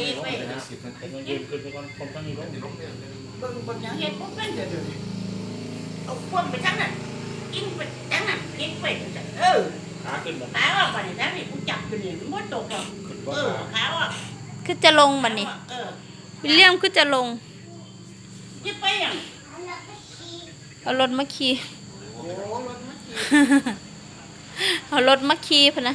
อีกไปผมยังยืนขึ้นไปก่อนผมต้องมีลงเบิ่งเบิ่งอย่างเฮ็ดบ่เป็นเดี๋ยวนี้เอาพวงไปทั้งนั้นกินไปทั้งนั้นกินไปจังซั่นเออขาขึ้นแบบขาออกไปนี่ทั้งนี้กูจับอยู่นี่มันบ่ตกหรอกขึ้นเออขาออกคือจะลงบัดนี้เออวิลเลียมคือจะลงจะไปยังเอารถมาขี่โอ้รถมันขี่เอารถมาขี่พะนะ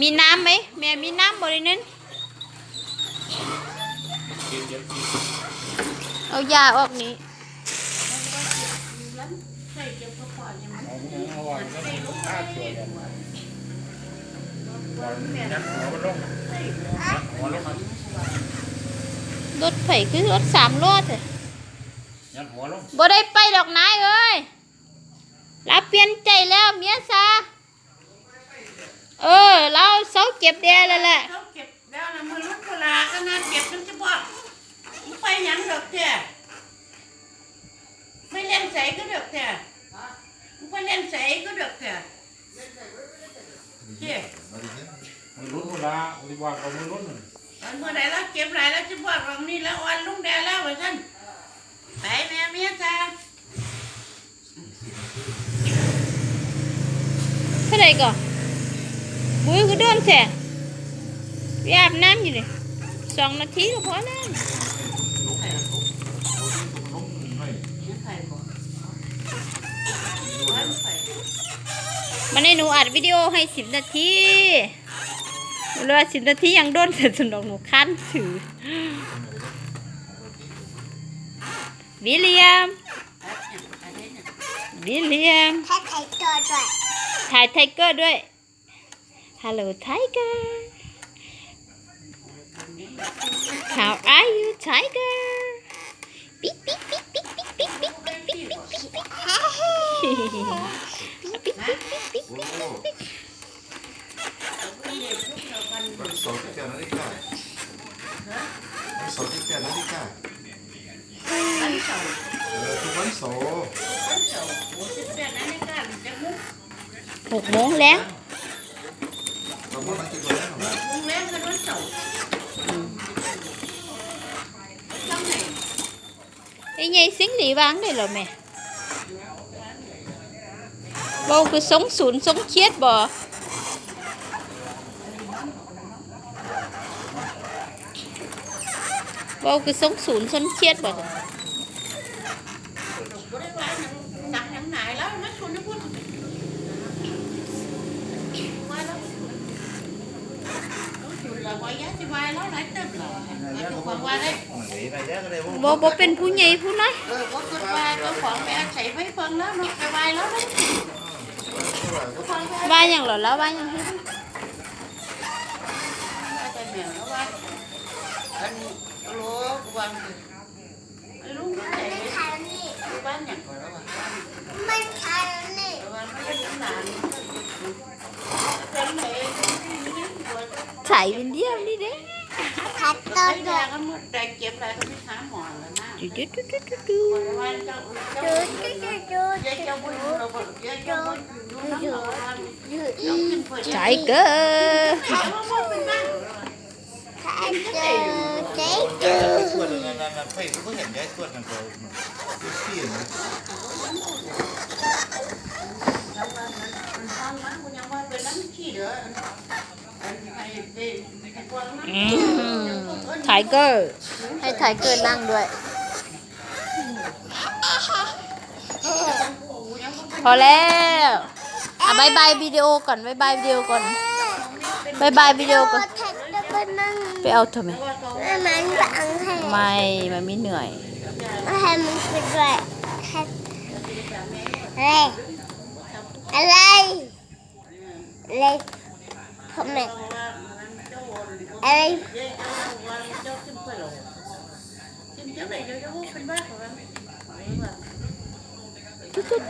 มีน้ำไหมแม่มีน้ำบริเนั้นเอายาออกนี้รถไฟคือรถสามรถเลยบ่ได้ไปดอกนายเอ้ยรับเปลี่ยนใจแล้วเมียซา เออ เราเสาเจ็บแดแล้วแหละเขาเก็บแล้วนะมือลุกเวลาก็น่าเก็บมันจะบอกมึงไปหยังดอกแท้ไม่เล่นใสก็ดอกแท้มึงไปเล่นใสก็ดอกแท้เจ้มือลุ้นเวลาอุบัติกับมือลุ้นอันเมื่อไหร่เราเก็บไรแล้วจะบอกว่านี่แล้ววันลุงแดงแล้วว่าท่านไปแม่เมียจ้าเท่าไหร่ก่อน บุ้ยก็เดินแท้ไปอาบน้ำอยู่เลยสองนาทีก็พอแล้วเนี่ยใครบอกร้อยใครมันให้หนูอัดวิดีโอให้สิบนาทีเวลาสิบนาทียังโดนแต่สนองหนูคันถือ วิลเลียมอะไรเนี่ยวิลเลียมถ้าใครตัวด้วย ถ่ายไทเกอร์ด้วย ฮัลโหลไทเกอร์ How are you tiger ปิ๊กปิ๊กปิ๊กปิ๊กปิ๊กปิ๊กปิ๊กปิ๊กปิ๊กปิ๊กปิ๊กปิ๊กปิ๊กปิ๊กปิ๊ก Solti piano di qua. Solti piano di qua. วันเสาร์ Eh, tu vai so. วันเสาร์โอ้สิบแปดนาฬิกาจะมุกหกโมงแล้ว Ini xính đi bán đây rồi mẹ. Bông cứ sống sụn sống chết bò. Bông cứ sống sụn sống chết bò. บอบอเป็นผู้ใหญ่ผู้น้อยเออก็คือว่าเจ้าของไปอาศัยไว้เพิ่งแล้วเนาะไปไว้แล้วนะเจ้าของไปอาศัยว่าอย่างหรอแล้วว่าอย่างให้แมวแล้วว่าอันรู้วัน Chạy đi em đi đấy Thật tôn rồi Chú chú chú chú chú chú Chạy cơ Chạy cơ Chạy cơ Hãy subscribe cho kênh Ghiền Mì Gõ Để không bỏ lỡ những video hấp dẫn ไอ้กวางนั้นไทเกอร์ ให้ไทเกอร์นั่งด้วย พอแล้วอะบายบายวิดีโอก่อนบายบายวิดีโอก่อนบายบายวิดีโอก่อนถัดจะเป็นนั่งไปเอาเถอะไหมแม่มันบังให้ไม่ มันไม่เหนื่อยเไม่ให้มันเป็นด้วยอะไรอะไรอะไรทำไม อะ